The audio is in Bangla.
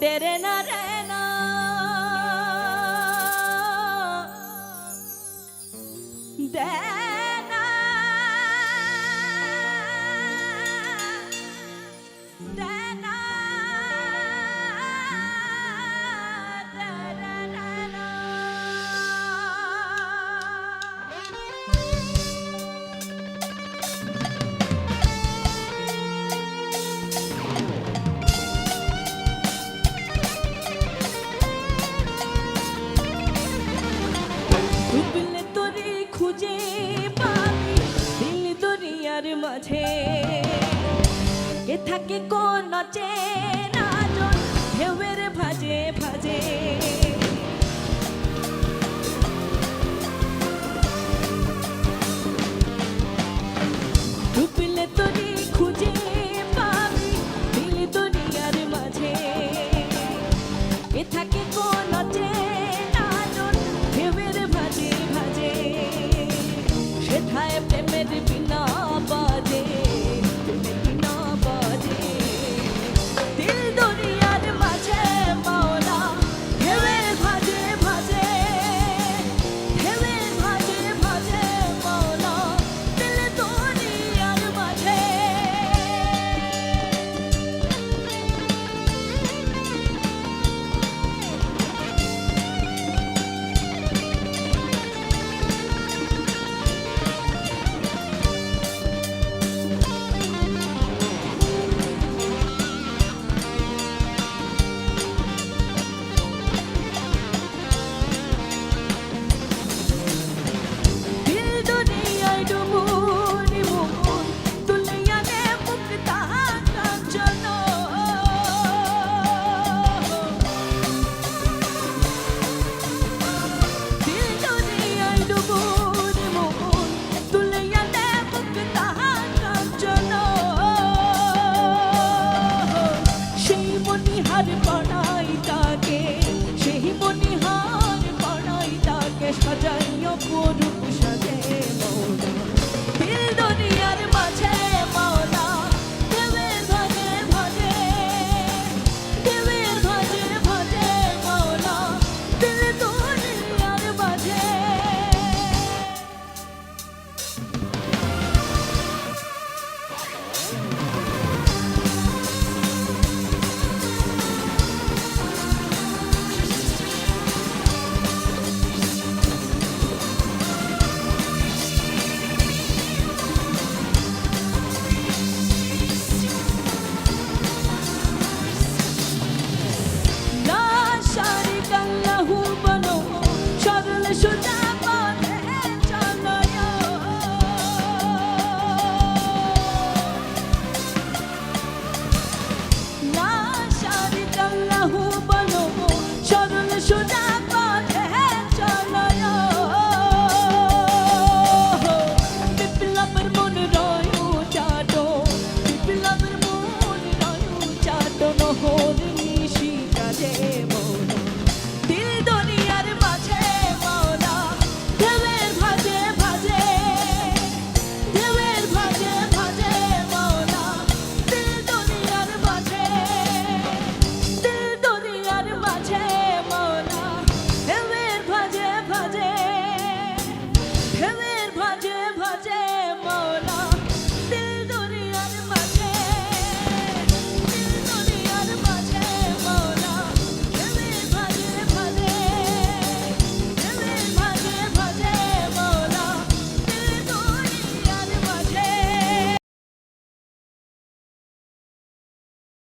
দেরে না রে না দেনা থাকে কোন চেনা জন। ঢেউয়ের ভাজে ভাজে। ডুবলে তরি খুঁজে পাবি দিলে দুনিয়ার মাঝে। এ থাকে কোন চেনা জন, ঢেউয়ের ভাজে ভাজে। সেথায় প্রেমের hope.